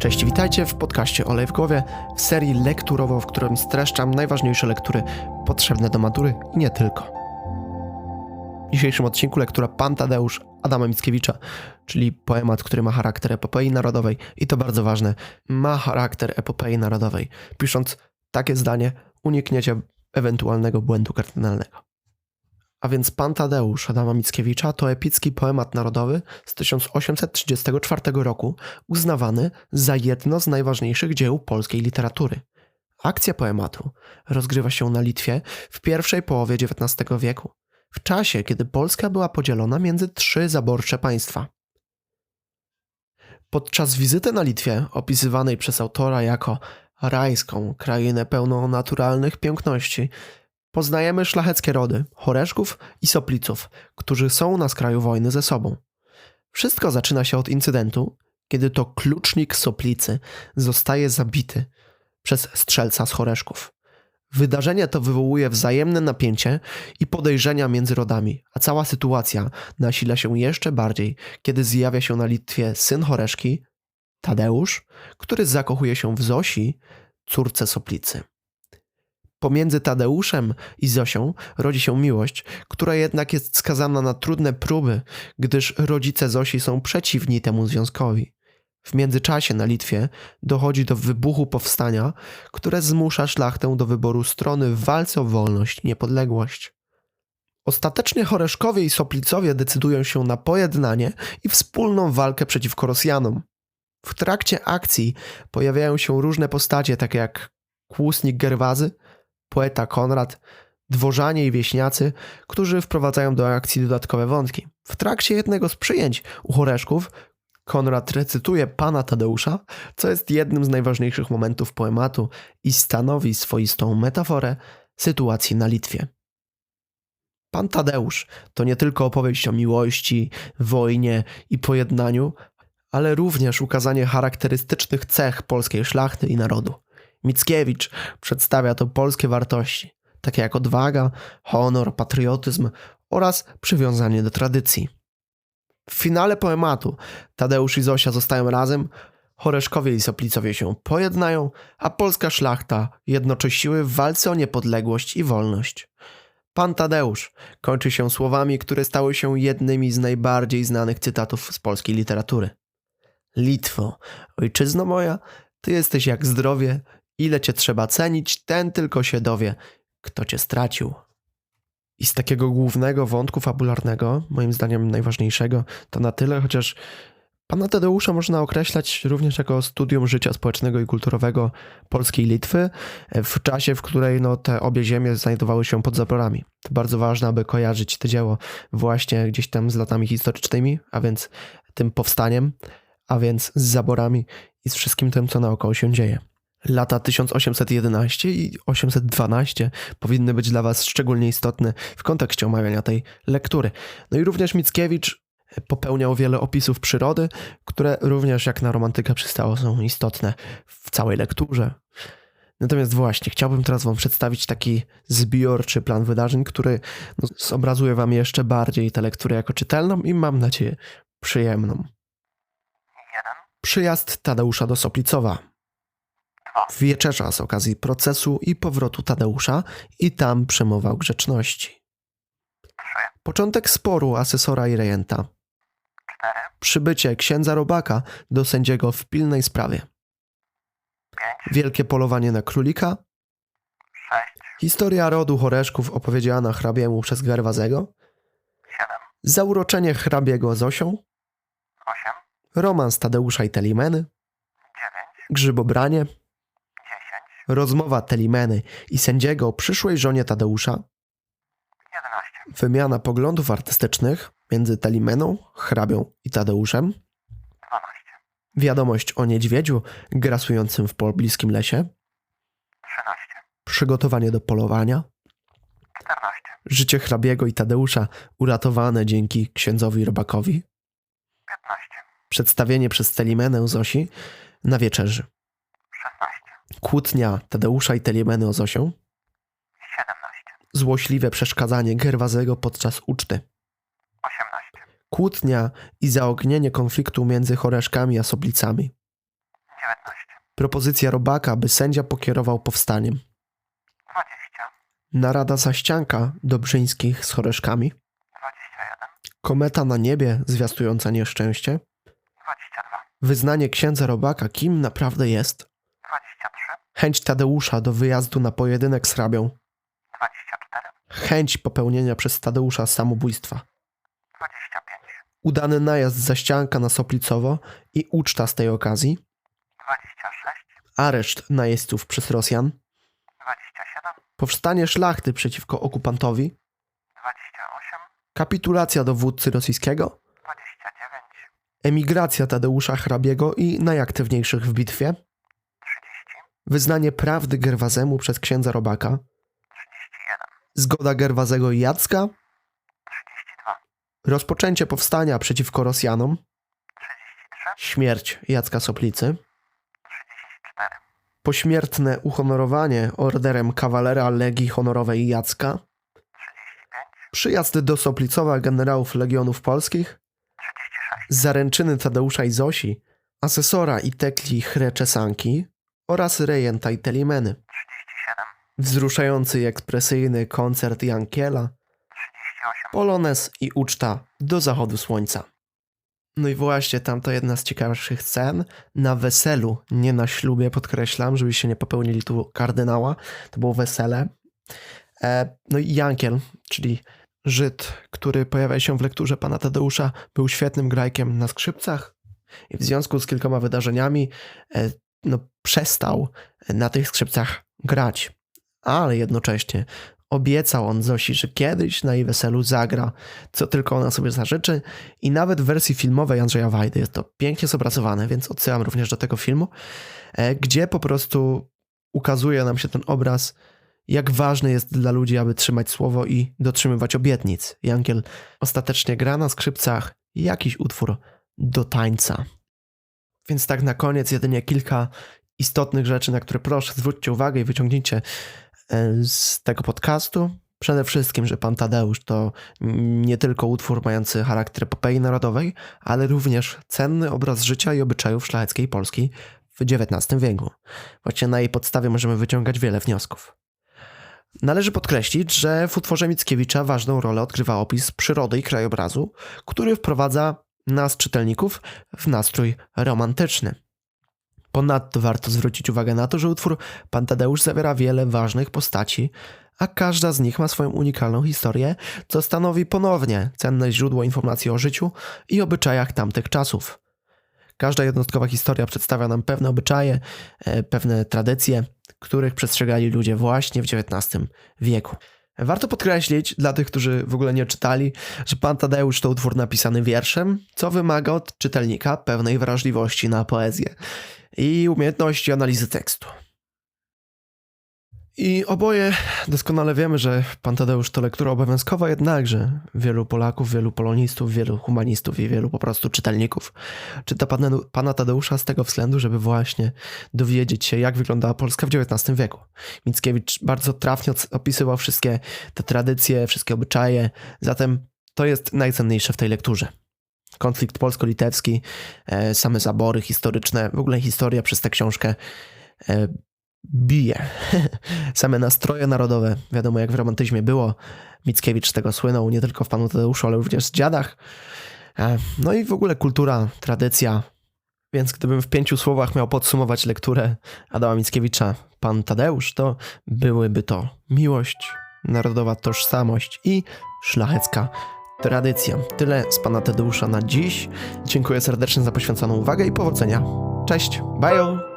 Cześć, witajcie w podcaście Olej w głowie, w serii lekturowo, w którym streszczam najważniejsze lektury potrzebne do matury i nie tylko. W dzisiejszym odcinku lektura Pan Tadeusz Adama Mickiewicza, czyli poemat, który ma charakter epopei narodowej i to bardzo ważne, ma charakter epopei narodowej. Pisząc takie zdanie, unikniecie ewentualnego błędu kardynalnego. A więc Pan Tadeusz Adama Mickiewicza to epicki poemat narodowy z 1834 roku, uznawany za jedno z najważniejszych dzieł polskiej literatury. Akcja poematu rozgrywa się na Litwie w pierwszej połowie XIX wieku, w czasie, kiedy Polska była podzielona między trzy zaborcze państwa. Podczas wizyty na Litwie, opisywanej przez autora jako rajską krainę pełną naturalnych piękności, poznajemy szlacheckie rody, Choreszków i Sopliców, którzy są na skraju wojny ze sobą. Wszystko zaczyna się od incydentu, kiedy to klucznik Soplicy zostaje zabity przez strzelca z Choreszków. Wydarzenie to wywołuje wzajemne napięcie i podejrzenia między rodami, a cała sytuacja nasila się jeszcze bardziej, kiedy zjawia się na Litwie syn Choreszki, Tadeusz, który zakochuje się w Zosi, córce Soplicy. Pomiędzy Tadeuszem i Zosią rodzi się miłość, która jednak jest skazana na trudne próby, gdyż rodzice Zosi są przeciwni temu związkowi. W międzyczasie na Litwie dochodzi do wybuchu powstania, które zmusza szlachtę do wyboru strony w walce o wolność i niepodległość. Ostatecznie Choreszkowie i Soplicowie decydują się na pojednanie i wspólną walkę przeciwko Rosjanom. W trakcie akcji pojawiają się różne postacie, takie jak kłusnik Gerwazy, poeta Konrad, dworzanie i wieśniacy, którzy wprowadzają do akcji dodatkowe wątki. W trakcie jednego z przyjęć u Choreszków Konrad recytuje pana Tadeusza, co jest jednym z najważniejszych momentów poematu i stanowi swoistą metaforę sytuacji na Litwie. Pan Tadeusz to nie tylko opowieść o miłości, wojnie i pojednaniu, ale również ukazanie charakterystycznych cech polskiej szlachty i narodu. Mickiewicz przedstawia to polskie wartości, takie jak odwaga, honor, patriotyzm oraz przywiązanie do tradycji. W finale poematu Tadeusz i Zosia zostają razem, Choreszkowie i Soplicowie się pojednają, a polska szlachta jednoczy siły w walce o niepodległość i wolność. Pan Tadeusz kończy się słowami, które stały się jednymi z najbardziej znanych cytatów z polskiej literatury. Litwo, ojczyzno moja, ty jesteś jak zdrowie, ile cię trzeba cenić, ten tylko się dowie, kto cię stracił. I z takiego głównego wątku fabularnego, moim zdaniem najważniejszego, to na tyle, chociaż pana Tadeusza można określać również jako studium życia społecznego i kulturowego Polski i Litwy, w czasie, w której no, te obie ziemie znajdowały się pod zaporami. To bardzo ważne, aby kojarzyć to dzieło właśnie gdzieś tam z latami historycznymi, a więc tym powstaniem, a więc z zaborami i z wszystkim tym, co naokoło się dzieje. Lata 1811 i 812 powinny być dla Was szczególnie istotne w kontekście omawiania tej lektury. No i również Mickiewicz popełniał wiele opisów przyrody, które również jak na romantykę przystało są istotne w całej lekturze. Natomiast właśnie, chciałbym teraz Wam przedstawić taki zbiorczy plan wydarzeń, który no, zobrazuje Wam jeszcze bardziej tę lekturę jako czytelną i mam nadzieję przyjemną. Przyjazd Tadeusza do Soplicowa. Wieczerza z okazji procesu i powrotu Tadeusza i tam przemowa o grzeczności. Początek sporu asesora i rejenta. Przybycie księdza Robaka do sędziego w pilnej sprawie. Wielkie polowanie na królika. Historia rodu Choreszków opowiedziana hrabiemu przez Gerwazego. Zauroczenie hrabiego z Osią. Romans Tadeusza i Telimeny. Grzybobranie. Rozmowa Telimeny i sędziego o przyszłej żonie Tadeusza. Wymiana poglądów artystycznych między Telimeną, hrabią i Tadeuszem. Wiadomość o niedźwiedziu grasującym w pobliskim lesie. Przygotowanie do polowania. Życie hrabiego i Tadeusza uratowane dzięki księdzowi Robakowi. Przedstawienie przez Telimenę Zosi na wieczerzy. Kłótnia Tadeusza i Telimeny o Zosią. Złośliwe przeszkadzanie Gerwazego podczas uczty. Kłótnia i zaognienie konfliktu między Choreszkami a Soplicami. 19. Propozycja robaka, by sędzia pokierował powstaniem. 20. Narada zaścianka Dobrzyńskich z Choreszkami. 21. Kometa na niebie zwiastująca nieszczęście. 22. Wyznanie księdza robaka, kim naprawdę jest. 23. Chęć Tadeusza do wyjazdu na pojedynek z hrabią. 24. Chęć popełnienia przez Tadeusza samobójstwa. 25. Udany najazd za ścianka na Soplicowo i uczta z tej okazji. 26. Areszt najeźdźców przez Rosjan. 27. Powstanie szlachty przeciwko okupantowi. 28. Kapitulacja dowódcy rosyjskiego. 29. Emigracja Tadeusza hrabiego i najaktywniejszych w bitwie. 30. Wyznanie prawdy Gerwazemu przez księdza robaka. 31. Zgoda Gerwazego i Jacka. 32. Rozpoczęcie powstania przeciwko Rosjanom. 33. Śmierć Jacka Soplicy. 34. Pośmiertne uhonorowanie orderem kawalera Legii Honorowej Jacka. 35. Przyjazd do Soplicowa generałów Legionów Polskich. 36. Zaręczyny Tadeusza i Zosi. Asesora i tekli Chreczesanki oraz rejenta i telimeny. 37. Wzruszający i ekspresyjny koncert Jankiela. 38. Polones i uczta do zachodu słońca. No i właśnie, tam to jedna z ciekawszych scen. Na weselu, nie na ślubie, podkreślam, żebyście nie popełnili tu kardynała. To było wesele. E, no i Jankiel, czyli Żyd, który pojawia się w lekturze pana Tadeusza, był świetnym grajkiem na skrzypcach i w związku z kilkoma wydarzeniami e, no, przestał na tych skrzypcach grać. Ale jednocześnie Obiecał on Zosi, że kiedyś na jej weselu zagra, co tylko ona sobie zażyczy i nawet w wersji filmowej Andrzeja Wajdy jest to pięknie zobrazowane, więc odsyłam również do tego filmu, e, gdzie po prostu ukazuje nam się ten obraz, jak ważne jest dla ludzi, aby trzymać słowo i dotrzymywać obietnic. Jankiel ostatecznie gra na skrzypcach jakiś utwór do tańca. Więc tak na koniec jedynie kilka istotnych rzeczy, na które proszę zwróćcie uwagę i wyciągnijcie e, z tego podcastu. Przede wszystkim, że Pan Tadeusz to nie tylko utwór mający charakter epopei narodowej, ale również cenny obraz życia i obyczajów szlacheckiej Polski w XIX wieku. Właśnie na jej podstawie możemy wyciągać wiele wniosków. Należy podkreślić, że w utworze Mickiewicza ważną rolę odgrywa opis przyrody i krajobrazu, który wprowadza nas, czytelników, w nastrój romantyczny. Ponadto warto zwrócić uwagę na to, że utwór Pan Tadeusz zawiera wiele ważnych postaci, a każda z nich ma swoją unikalną historię, co stanowi ponownie cenne źródło informacji o życiu i obyczajach tamtych czasów. Każda jednostkowa historia przedstawia nam pewne obyczaje, e, pewne tradycje, których przestrzegali ludzie właśnie w XIX wieku. Warto podkreślić, dla tych, którzy w ogóle nie czytali, że Pan Tadeusz to utwór napisany wierszem, co wymaga od czytelnika pewnej wrażliwości na poezję i umiejętności analizy tekstu. I oboje doskonale wiemy, że Pan Tadeusz to lektura obowiązkowa, jednakże wielu Polaków, wielu polonistów, wielu humanistów i wielu po prostu czytelników czyta pana, pana Tadeusza z tego względu, żeby właśnie dowiedzieć się, jak wyglądała Polska w XIX wieku. Mickiewicz bardzo trafnie opisywał wszystkie te tradycje, wszystkie obyczaje, zatem to jest najcenniejsze w tej lekturze. Konflikt polsko-litewski, e, same zabory historyczne, w ogóle historia przez tę książkę e, bije. Same nastroje narodowe, wiadomo jak w romantyzmie było. Mickiewicz tego słynął nie tylko w Panu Tadeuszu, ale również w Dziadach. E, No i w ogóle kultura, tradycja. Więc gdybym w pięciu słowach miał podsumować lekturę Adama Mickiewicza, Pan Tadeusz, to byłyby to miłość, narodowa tożsamość i szlachecka tradycja. Tyle z Pana Tadeusza na dziś. Dziękuję serdecznie za poświęconą uwagę i powodzenia. Cześć, bye!